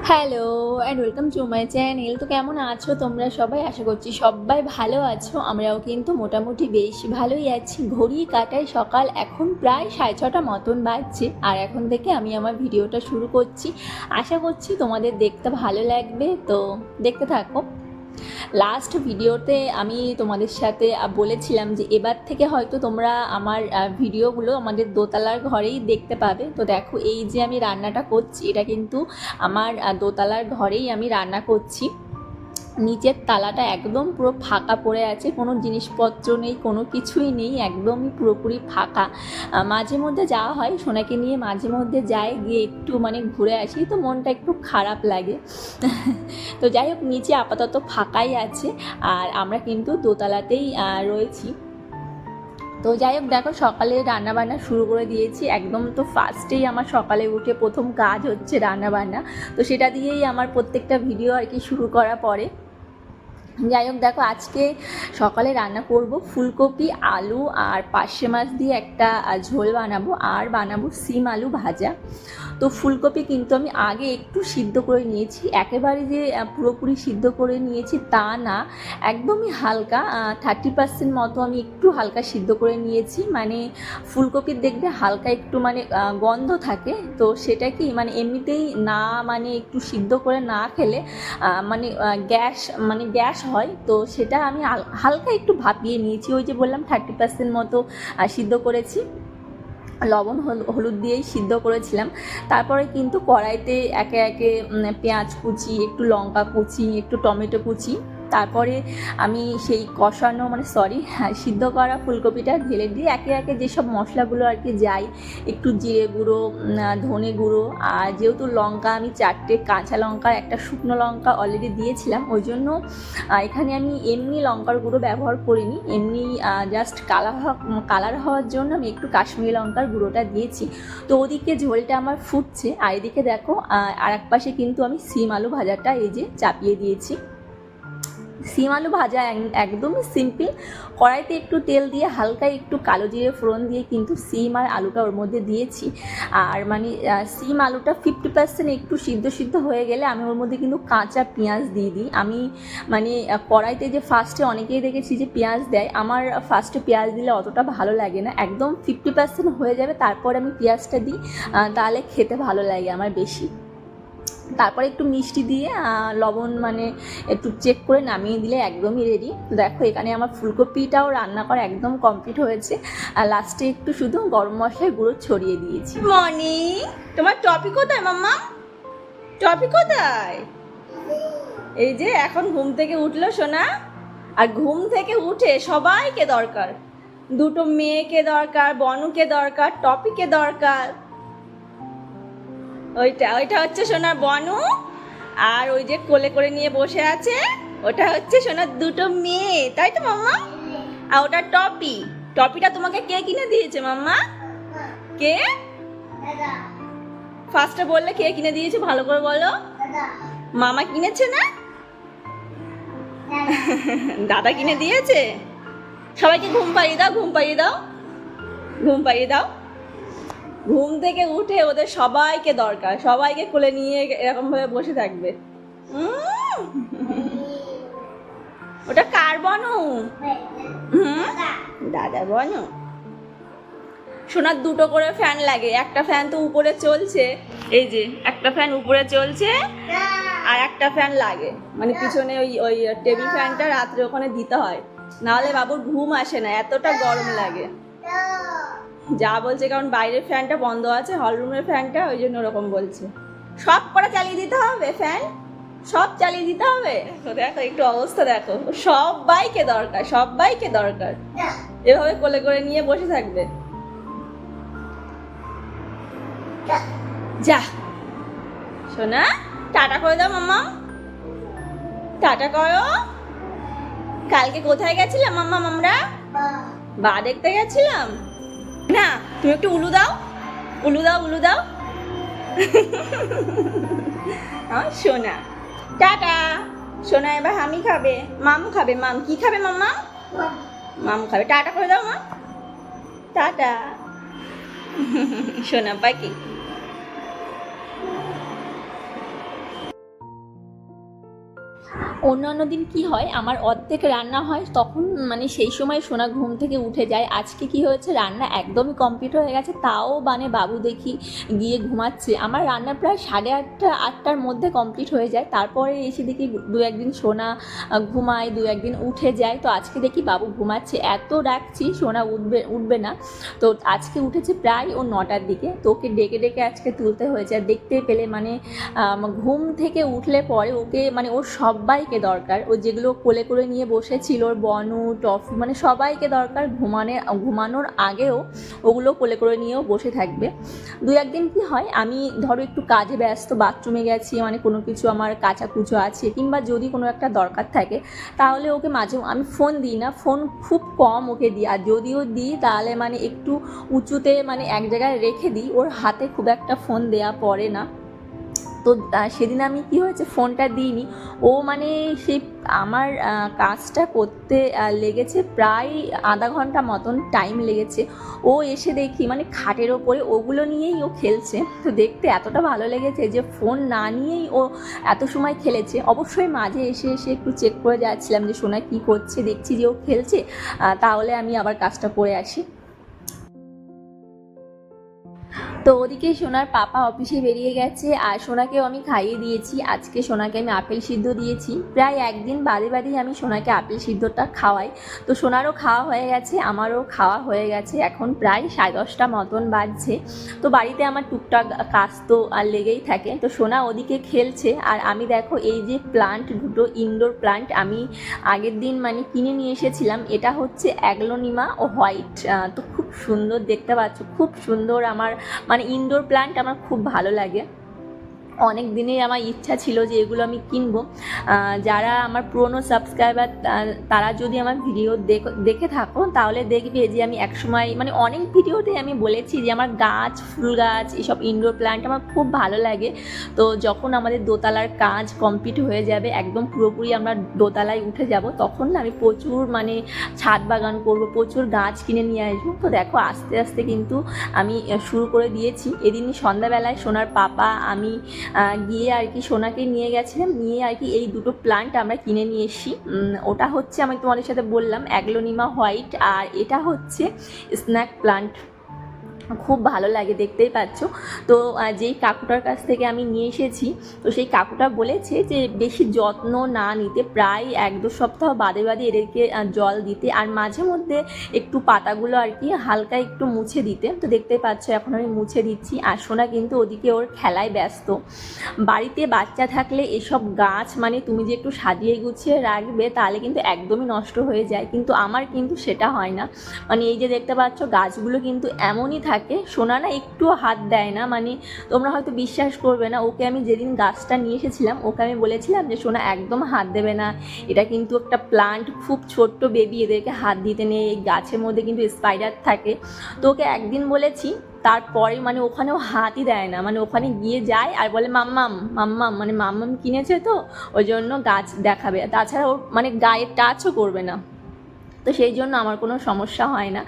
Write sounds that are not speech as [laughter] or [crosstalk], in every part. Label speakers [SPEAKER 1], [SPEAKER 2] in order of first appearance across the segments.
[SPEAKER 1] Hello and welcome to my channel তো কেমন আছো তোমরা সবাই? আশা করছি সবাই ভালো আছো। আমরাও কিন্তু মোটামুটি বেশ ভালোই আছি। ঘড়ি কাটায় সকাল এখন প্রায় সাড়ে ছটা মতন বাজছে। আর এখন থেকে আমি আমার ভিডিওটা শুরু করছি। আশা করছি তোমাদের দেখতে ভালো লাগবে। তো দেখতে থাকো। লাস্ট ভিডিওতে আমি তোমাদের সাথে বলেছিলাম যে এবার থেকে হয়তো তোমরা আমার ভিডিওগুলো আমাদের দোতলার ঘরেই দেখতে পাবে। তো দেখো, এই যে আমি রান্নাটা করছি, এটা কিন্তু আমার দোতলার ঘরেই আমি রান্না করছি। নিচের তালাটা একদম পুরো ফাঁকা পড়ে আছে, কোনো জিনিসপত্র নেই, কোনো কিছুই নেই, একদমই পুরোপুরি ফাঁকা। মাঝে মধ্যে যাওয়া হয়, সোনাকে নিয়ে মাঝে মধ্যে যাই, গিয়ে একটু মানে ঘুরে আসি, তো মনটা একটু খারাপ লাগে। [laughs] তো যাই হোক, নিচে আপাতত ফাঁকাই আছে, আর আমরা কিন্তু দোতলাতেই রয়েছি। তো যাই হোক, দেখো সকালে রান্নাবান্না শুরু করে দিয়েছি, একদম তো ফার্স্টেই আমার সকালে উঠে প্রথম কাজ হচ্ছে রান্নাবান্না। তো সেটা দিয়েই আমার প্রত্যেকটা ভিডিও আর কি শুরু করা পরে। যাই হোক, দেখো আজকে সকালে রান্না করব ফুলকপি, আলু আর পার্শে মাছ দিয়ে একটা ঝোল বানাবো আর বানাবো সিম আলু ভাজা। তো ফুলকপি কিন্তু আমি আগে একটু সিদ্ধ করে নিয়েছি, একেবারে যে পুরোপুরি সিদ্ধ করে নিয়েছি তা না। একদমই হালকা থার্টি পার্সেন্ট মতো আমি একটু হালকা সিদ্ধ করে নিয়েছি মানে ফুলকপির দেখবে হালকা একটু মানে গন্ধ থাকে, তো সেটা কি মানে এমনিতেই না মানে একটু সিদ্ধ করে না খেলে মানে গ্যাস মানে গ্যাস হয়, তো সেটা আমি হালকা একটু ভাপিয়ে নিয়েছি। ওই যে বললাম থার্টি পার্সেন্ট মতো সিদ্ধ করেছি। লবণ, হল- হলুদ দিয়েই সিদ্ধ করেছিলাম। তারপরে কিন্তু কড়াইতে একে একে পেঁয়াজ কুচি, একটু লঙ্কা কুচি, একটু টমেটো কুচি তারপরে আমি সেই কষানো মানে সরি হ্যাঁ সিদ্ধ করা ফুলকপিটা ঢেলে দিয়ে একে একে যেসব মশলাগুলো আর কি যাই, একটু জিরে গুঁড়ো ধনে গুঁড়ো আর যেহেতু লঙ্কা, আমি চারটে কাঁচা লঙ্কা, একটা শুকনো লঙ্কা অলরেডি দিয়েছিলাম, ওই জন্য এখানে আমি এমনি লঙ্কার গুঁড়ো ব্যবহার করিনি, এমনি জাস্ট কালার কালার হওয়ার জন্য আমি একটু কাশ্মীরি লঙ্কার গুঁড়োটা দিয়েছি। তো ওদিকে ঝোলটা আমার ফুটছে, আর এদিকে দেখো আর এক পাশে কিন্তু আমি সিম আলু ভাজাটা এই যে চাপিয়ে দিয়েছি। সিম আলু ভাজা এক- একদমই সিম্পল কড়াইতে একটু তেল দিয়ে হালকা একটু কালো জিরে ফোড়ন দিয়ে কিন্তু সিম আর আলুটা ওর মধ্যে দিয়েছি। আর মানে সিম আলুটা ফিফটি পার্সেন্ট একটু সিদ্ধ সিদ্ধ হয়ে গেলে আমি ওর মধ্যে কিন্তু কাঁচা পেঁয়াজ দিয়ে দিই। আমি মানে কড়াইতে যে ফার্স্টে অনেকেই দেখেছি যে পেঁয়াজ দেয়, আমার ফার্স্টে পেঁয়াজ দিলে অতটা ভালো লাগে না। একদম ফিফটি পার্সেন্ট হয়ে যাবে, তারপর আমি পেঁয়াজটা দিই তাহলে খেতে ভালো লাগে আমার বেশি। তারপরে একটু মিষ্টি দিয়ে লবণ মানে একটু চেক করে নামিয়ে দিলে একদমই রেডি দেখো, এখানে আমার ফুলকপিটাও রান্না করা একদম কমপ্লিট হয়েছে। আর লাস্টে একটু শুধু গরম মশলার গুঁড়ো ছড়িয়ে দিয়েছি।
[SPEAKER 2] মর্নিং তোমার টপি কোথায় মাম্মা? টপি কোথায়? এই যে, এখন ঘুম থেকে উঠল সোনা। আর ঘুম থেকে উঠে সবাইকে দরকার। দুটো মেয়েকে দরকার, বনুকে দরকার, টপিকে দরকার। ওইটা ওইটা হচ্ছে সোনার বনু। আর ওই যে কোলে করে নিয়ে বসে আছে, ওটা হচ্ছে সোনার দুটো মেয়ে। তাই তো, মাম্মা? আর ওটা টপি। টপিটা তোমাকে কে কিনে দিয়েছে, মাম্মা? কে? ফার্স্টে বললে কে কিনে দিয়েছে, ভালো করে বলো। মামা কিনেছে না? দাদা কিনে দিয়েছে? সবাইকে ঘুম পাড়িয়ে দাও, ঘুম পাড়িয়ে দাও। ঘুম পাড়িয়ে দাও। ঘুম থেকে উঠে ওদের সবাইকে দরকার, সবাইকে কোলে নিয়ে এরকম ভাবে বসে থাকবে। ওটা কার বনু? দাদা বনু। সোনার দুটো করে ফ্যান লাগে, একটা ফ্যান তো উপরে চলছে। এই যে, একটা ফ্যান উপরে চলছে আর একটা ফ্যান লাগে। মানে পিছনে ওই ওই টেবিল ফ্যানটা রাত্রে ওখানে দিতে হয়। নাহলে বাবুর ঘুম আসে না, এতটা গরম লাগে। যা বলছে কারণ বাইরের ফ্যানটা বন্ধ আছে হল রুমের ফ্যানটা ওই জন্য ওরকম বলছে। সব করে চালিয়ে দিতে হবে ফ্যান সব চালিয়ে দিতে হবে? তো দেখো একটু অবস্থা দেখো। সবাইকে দরকার সবাইকে দরকার। এভাবে কোলে করে নিয়ে বসে থাকবে। যা। শোনা টাটা করে দাও মাম্মা। টাটা করো। কালকে কোথায় গেছিলাম মাম্মা আমরা? বা দেখতে গেছিলাম? না, তুমি একটু উলু দাও। উলু দাও উলু দাও। সোনা। টাটা। সোনা, এবার আমি খাবে। মামু খাবে। মাম, কি খাবে মাম্মা মামু খাবে। টাটা করে দাও, মা। টাটা। সোনা, পাখি।
[SPEAKER 1] অন্যান্য দিন কি হয়? আমার অর্ধেক রান্না হয়, তখন মানে সেই সময় সোনা ঘুম থেকে উঠে যায়। আজকে কি হয়েছে? রান্না একদমই কমপ্লিট হয়ে গেছে, তাও মানে বাবু দেখি গিয়ে ঘুমাচ্ছে। আমার রান্না প্রায় সাড়ে আটটা, আটটার মধ্যে কমপ্লিট হয়ে যায়। তারপরে এসে দেখি দু একদিন সোনা ঘুমায়, দু একদিন উঠে যায়। তো আজকে দেখি বাবু ঘুমাচ্ছে। এত ডাকছি, সোনা উঠবে উঠবে না। তো আজকে উঠেছে প্রায় ও নটার দিকে। তো ওকে ডেকে ডেকে আজকে তুলতে হয়েছে। আর দেখতে পেলে মানে ঘুম থেকে উঠলে পরে ওকে মানে ওর সবাইকে দরকার। ও যেগুলো কোলে করে নিয়ে বসেছিল ওর বনু, টফি মানে সবাইকে দরকার ঘুমানে, ঘুমানোর আগেও ওগুলো কোলে করে নিয়েও বসে থাকবে। দু একদিন কি হয়, আমি ধরো একটু কাজে ব্যস্ত, বাথরুমে গেছি মানে কোনো কিছু আমার কাঁচা কুচো আছে, কিংবা যদি কোনো একটা দরকার থাকে, তাহলে ওকে মাঝে আমি ফোন দিই না, ফোন খুব কম ওকে দিই। আর যদিও দিই, তাহলে মানে একটু উঁচুতে মানে এক জায়গায় রেখে দিই, ওর হাতে খুব একটা ফোন দেয়া পড়ে না। তো সেদিন আমি কি হয়েছে, ফোনটা দিইনি। ও মানে সেই আমার কাজটা করতে লেগেছে প্রায় আধা ঘণ্টা মতন টাইম লেগেছে। ও এসে দেখি মানে খাটের ওপরে ওগুলো নিয়েই ও খেলছে। তো দেখতে এতটা ভালো লেগেছে যে ফোন না নিয়েই ও এত সময় খেলেছে। অবশ্যই মাঝে এসে এসে একটু চেক করে যাচ্ছিলাম যে সোনা কী করছে, দেখছি যে ও খেলছে তাহলে আমি আবার কাজটা করে আসি। তো ওদিকে সোনার পাপা অফিসে বেরিয়ে গেছে আর সোনাকেও আমি খাইয়ে দিয়েছি। আজকে সোনাকে আমি আপেল সিদ্ধ দিয়েছি। প্রায় একদিন বাদে বাদেই আমি সোনাকে আপেল সিদ্ধটা খাওয়াই। তো সোনারও খাওয়া হয়ে গেছে, আমারও খাওয়া হয়ে গেছে। এখন প্রায় সাড়ে দশটা মতন বাজছে। তো বাড়িতে আমার টুকটাক কাজ তো আর লেগেই থাকে। তো সোনা ওদিকে খেলছে আর আমি দেখো এই যে প্লান্ট দুটো ইনডোর প্লান্ট আমি আগের দিন মানে কিনে নিয়ে এসেছিলাম। এটা হচ্ছে অ্যাগলোনিমা ও হোয়াইট। তো খুব সুন্দর দেখতে পাচ্ছ। খুব সুন্দর আমার মানে ইনডোর প্ল্যান্ট আমার খুব ভালো লাগে। অনেক দিনের আমার ইচ্ছা ছিল যে এগুলো আমি কিনবো। যারা আমার পুরনো সাবস্ক্রাইবার তারা যদি আমার ভিডিও দেখ- থাকো তাহলে দেখবে যে আমি একসময় মানে অনেক ভিডিওতে আমি বলেছি যে আমার গাছ, ফুল গাছ, এসব ইনডোর প্ল্যান্ট আমার খুব ভালো লাগে। তো যখন আমাদের দোতলার কাজ কমপ্লিট হয়ে যাবে, একদম পুরোপুরি আমরা দোতলায় উঠে যাব, তখন না আমি প্রচুর মানে ছাদ বাগান করব, প্রচুর গাছ কিনে নিয়ে আসব। তো দেখো, আস্তে আস্তে কিন্তু আমি শুরু করে দিয়েছি। এদিন সন্ধ্যাবেলায় সোনার পাপা, আমি গিয়ে আর কি সোনাকে নিয়ে গেছিলাম নিয়ে আর কি এই দুটো প্লান্ট আমরা কিনে নিয়ে এসি ওটা হচ্ছে আমি তোমাদের সাথে বললাম অ্যাগলোনিমা হোয়াইট আর এটা হচ্ছে স্ন্যাক প্লান্ট খুব ভালো লাগে, দেখতেই পাচ্ছ। তো যেই কাকুটার কাছ থেকে আমি নিয়ে এসেছি, তো সেই কাকুটা বলেছে যে বেশি যত্ন না নিতে, প্রায় এক দু সপ্তাহ বাদে বাদে এদেরকে জল দিতে আর মাঝে মধ্যে একটু পাতাগুলো আর কি হালকা একটু মুছে দিতে। তো দেখতেই পাচ্ছ এখন আমি মুছে দিচ্ছি আর সোনা কিন্তু ওদিকে ওর খেলায় ব্যস্ত। বাড়িতে বাচ্চা থাকলে এসব গাছ মানে তুমি যে একটু সাজিয়ে গুছিয়ে রাখবে তাহলে কিন্তু একদমই নষ্ট হয়ে যায়, কিন্তু আমার কিন্তু সেটা হয় না। মানে এই যে দেখতে পাচ্ছ গাছগুলো কিন্তু এমনই থাকে সোনা না একটুও হাত দেয় না মানে তোমরা হয়তো বিশ্বাস করবে না। ওকে আমি যেদিন গাছটা নিয়ে এসেছিলাম, ওকে আমি বলেছিলাম যে, সোনা, একদম হাত দেবে না। এটা কিন্তু একটা প্লান্ট খুব ছোট্ট বেবি এদেরকে হাত দিতে নেই। এই গাছের মধ্যে কিন্তু স্পাইডার থাকে। তো ওকে একদিন বলেছি, তারপরে মানে ওখানেও হাতই দেয় না। মানে ওখানে গিয়ে যায় আর বলে, মাম্মাম মাম্মাম। মানে মাম্মাম কিনেছে তো, ওই জন্য গাছ দেখাবে। তাছাড়া ওর মানে গায়ে টাচও করবে না। তো সেই জন্য আমার কোনো সমস্যা হয় না।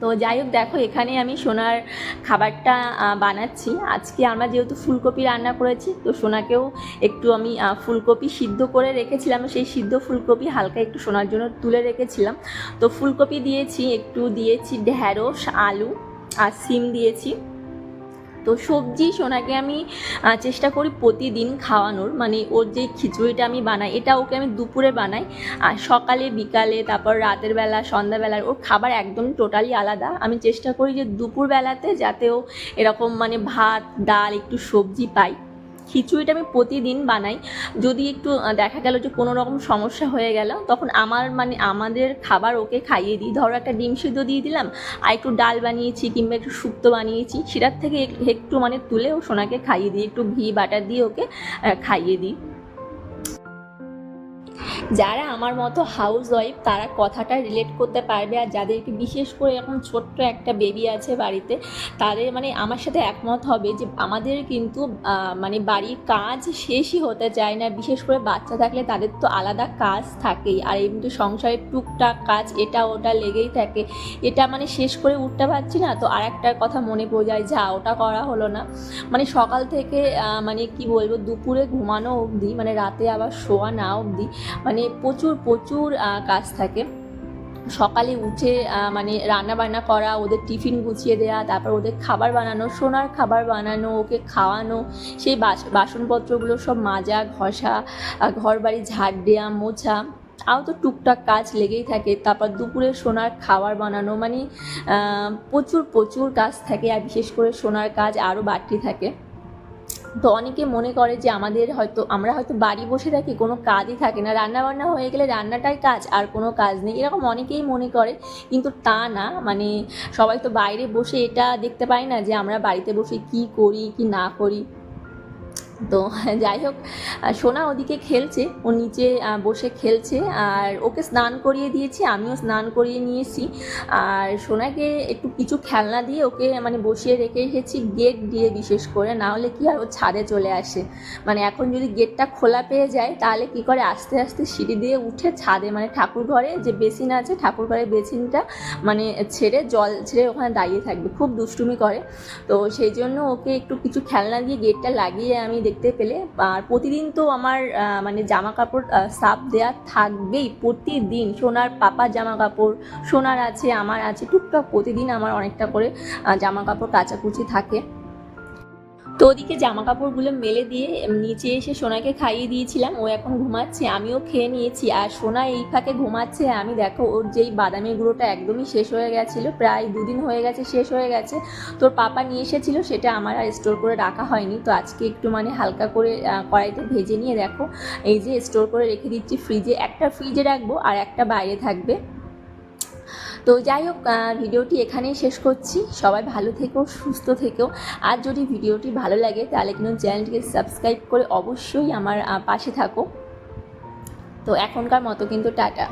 [SPEAKER 1] তো যাই হোক, দেখো এখানে আমি সোনার খাবারটা বানাচ্ছি। আজকে আমরা যেহেতু ফুলকপি রান্না করেছি, তো সোনাকেও একটু আমি ফুলকপি সিদ্ধ করে রেখেছিলাম। সেই সিদ্ধ ফুলকপি হালকা একটু সোনার জন্য তুলে রেখেছিলাম। তো ফুলকপি দিয়েছি, একটু দিয়েছি ঢ্যাঁড়স আলু আর সিম দিয়েছি। তো সবজি সোনাকে আমি চেষ্টা করি প্রতিদিন খাওয়ানোর। মানে ওর যে খিচুড়িটা আমি বানাই, এটা ওকে আমি দুপুরে বানাই। আর সকালে, বিকালে, তারপর রাতের বেলা সন্ধ্যাবেলার ওর খাবার একদম টোটালি আলাদা। আমি চেষ্টা করি যে দুপুরবেলাতে যাতে ও এরকম মানে ভাত, ডাল, একটু সবজি পাই। খিচুড়িটা আমি প্রতিদিন বানাই। যদি একটু দেখা গেল যে কোনো রকম সমস্যা হয়ে গেল, তখন আমার মানে আমাদের খাবার ওকে খাইয়ে দিই। ধরো একটা ডিম সিদ্ধ দিয়ে দিলাম, আর একটু ডাল বানিয়েছি কিংবা একটু শুক্তো বানিয়েছি, সেটার থেকে একটু মানে তুলে ও সোনাকে খাইয়ে দিই। একটু ঘি, বাটার দিয়ে ওকে খাইয়ে দিই। যারা আমার মতো হাউস ওয়াইফ তারা কথাটা রিলেট করতে পারবে আর যাদেরকে বিশেষ করে এখন ছোট্ট একটা বেবি আছে বাড়িতে, তাদের মানে আমার সাথে একমত হবে যে আমাদের কিন্তু মানে বাড়ির কাজ শেষই হতে চায় না। বিশেষ করে বাচ্চা থাকলে তাদের তো আলাদা কাজ থাকেই। আর এই এমনি সংসারের টুকটাক কাজ, এটা ওটা লেগেই থাকে। এটা মানে শেষ করে উঠতে পারছি না, তো আর একটার কথা মনে পড়ে যায়, যা ওটা করা হলো না। মানে সকাল থেকে মানে কি বলব, দুপুরে ঘুমানো অবধি মানে রাতে আবার শোয়া না অবধি মানে প্রচুর প্রচুর কাজ থাকে। সকালে উঠে মানে রান্না বান্না করা, ওদের টিফিন গুছিয়ে দেওয়া তারপর ওদের খাবার বানানো, সোনার খাবার বানানো, ওকে খাওয়ানো, সেই বাস, বাসনপত্রগুলো সব মাজা, ঘষা ঘর বাড়ি ঝাড় দেওয়া মোছা, আরও তো টুকটাক কাজ লেগেই থাকে। তারপর দুপুরে সোনার খাবার বানানো মানে প্রচুর প্রচুর কাজ থাকে। আর বিশেষ করে সোনার কাজ আরও বাড়তি থাকে। তো অনেকে মনে করে যে আমাদের হয়তো, আমরা হয়তো বাড়ি বসে থাকি, কোনো কাজই থাকে না। রান্না বান্না হয়ে গেলে রান্নাটাই কাজ, আর কোনো কাজ নেই। এরকম অনেকেই মনে করে, কিন্তু তা না। মানে সবাই তো বাইরে বসে এটা দেখতে পায় না যে আমরা বাড়িতে বসে কি করি, কি না করি। তো [laughs] যাই হোক সোনা ওদিকে খেলছে, ও নিচে বসে খেলছে, আর ওকে স্নান করিয়ে দিয়েছি, আমিও স্নান করিয়ে নিয়েছি, আর সোনাকে একটু কিছু খেলনা দিয়ে ওকে মানে বসিয়ে রেখে এসেছি, গেট দিয়ে বিশেষ করে, না হলে কি আর ও ছাদে চলে আসে। মানে এখন যদি গেটটা খোলা পেয়ে যায়, তাহলে কি করে আস্তে আস্তে সিঁড়ি দিয়ে উঠে ছাদে মানে ঠাকুর ঘরে যে বেসিন আছে, ঠাকুর ঘরের বেসিনটা মানে ছেড়ে জল, ছেড়ে ওখানে দাঁড়িয়ে থাকবে, খুব দুষ্টুমি করে। তো সেই জন্য ওকে একটু কিছু খেলনা দিয়ে গেটটা লাগিয়ে আমি দেখতে পেলে। আর প্রতিদিন তো আমার মানে জামা কাপড় সাপ দেওয়া থাকবেই প্রতিদিন। সোনার পাপা জামা কাপড় সোনার আছে, আমার আছে, টুকটাক প্রতিদিন আমার অনেকটা করে জামা কাপড় কাচাকুচি থাকে। তো ওদিকে জামা কাপড়গুলো মেলে দিয়ে নিচে এসে সোনাকে খাইয়ে দিয়েছিলাম। ও এখন ঘুমাচ্ছে, আমিও খেয়ে নিয়েছি। আর সোনা এই ফাঁকে ঘুমাচ্ছে, আমি দেখো, ওর যেই বাদামের গুঁড়োটা একদমই শেষ হয়ে গেছিল, প্রায় দুদিন হয়ে গেছে, শেষ হয়ে গেছে। তোর পাপা নিয়ে এসেছিল, সেটা আমার আর স্টোর করে রাখা হয়নি। তো আজকে একটু মানে হালকা করে কড়াইতে ভেজে নিয়ে দেখো। এই যে স্টোর করে রেখে দিচ্ছি ফ্রিজে একটা ফ্রিজে রাখব, আর একটা বাইরে থাকবে। তো যাই হোক ভিডিওটি এখানেই শেষ করছি। সবাই ভালো থেকো, সুস্থ থেকেও আর যদি ভিডিওটি ভালো লাগে, তাহলে কিন্তু চ্যানেলটিকে সাবস্ক্রাইব করে অবশ্যই আমার পাশে থাকো। তো এখনকার মতো কিন্তু টাটা।